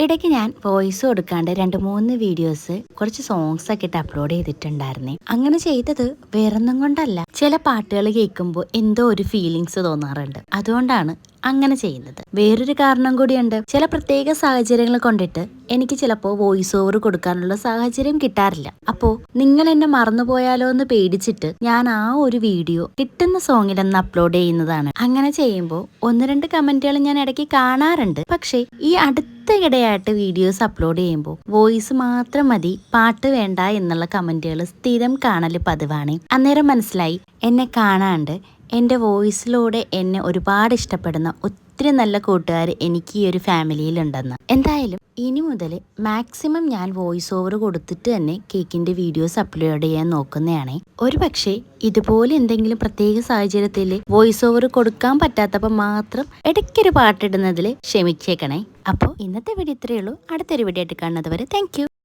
ഇടയ്ക്ക് ഞാൻ വോയിസ് കൊടുക്കാണ്ട് രണ്ട് മൂന്ന് വീഡിയോസ് കുറച്ച് സോങ്സ് ഒക്കെ ഇട്ട് അപ്ലോഡ് ചെയ്തിട്ടുണ്ടായിരുന്നേ. അങ്ങനെ ചെയ്തത് വേറൊന്നും കൊണ്ടല്ല. ചില പാട്ടുകൾ കേൾക്കുമ്പോൾ എന്തോ ഒരു ഫീലിങ്സ് തോന്നാറുണ്ട്. അതുകൊണ്ടാണ് അങ്ങനെ ചെയ്യുന്നത്. വേറൊരു കാരണം കൂടിയുണ്ട്. ചില പ്രത്യേക സാഹചര്യങ്ങൾ കൊണ്ടിട്ട് എനിക്ക് ചിലപ്പോൾ വോയിസ് ഓവർ കൊടുക്കാനുള്ള സാഹചര്യം കിട്ടാറില്ല. അപ്പോൾ നിങ്ങൾ എന്നെ മറന്നുപോയാലോ എന്ന് പേടിച്ചിട്ട് ഞാൻ ആ ഒരു വീഡിയോ കിട്ടുന്ന സോങ്ങിലൊന്ന് അപ്ലോഡ് ചെയ്യുന്നതാണ്. അങ്ങനെ ചെയ്യുമ്പോൾ ഒന്ന് രണ്ട് കമന്റുകൾ ഞാൻ ഇടയ്ക്ക് കാണാറുണ്ട്. പക്ഷേ ഈ അടുത്ത അടുത്തിടെയായിട്ട് വീഡിയോസ് അപ്ലോഡ് ചെയ്യുമ്പോൾ വോയിസ് മാത്രം മതി പാട്ട് വേണ്ട എന്നുള്ള കമന്റുകൾ സ്ഥിരം കാണൽ പതിവാണ്. അന്നേരം മനസ്സിലായി എന്നെ കാണാണ്ട് എന്റെ വോയിസിലൂടെ എന്നെ ഒരുപാട് ഇഷ്ടപ്പെടുന്ന ഒത്തിരി നല്ല കൂട്ടുകാർ എനിക്ക് ഈ ഒരു ഫാമിലിയിലുണ്ടെന്ന്. എന്തായാലും ഇനി മുതൽ മാക്സിമം ഞാൻ വോയിസ് ഓവർ കൊടുത്തിട്ട് തന്നെ കേക്കിന്റെ വീഡിയോസ് അപ്ലോഡ് ചെയ്യാൻ നോക്കുന്നതാണേ. ഒരു പക്ഷേ ഇതുപോലെ എന്തെങ്കിലും പ്രത്യേക സാഹചര്യത്തിൽ വോയിസ് ഓവർ കൊടുക്കാൻ പറ്റാത്തപ്പോൾ മാത്രം ഇടയ്ക്കൊരു പാട്ടിടുന്നതിൽ ക്ഷമിച്ചേക്കണേ. അപ്പോൾ ഇന്നത്തെ വീഡിയോ ഇത്രയേ ഉള്ളൂ. അടുത്തൊരു വീഡിയോ ആയിട്ട് കാണുന്നത് വരെ താങ്ക്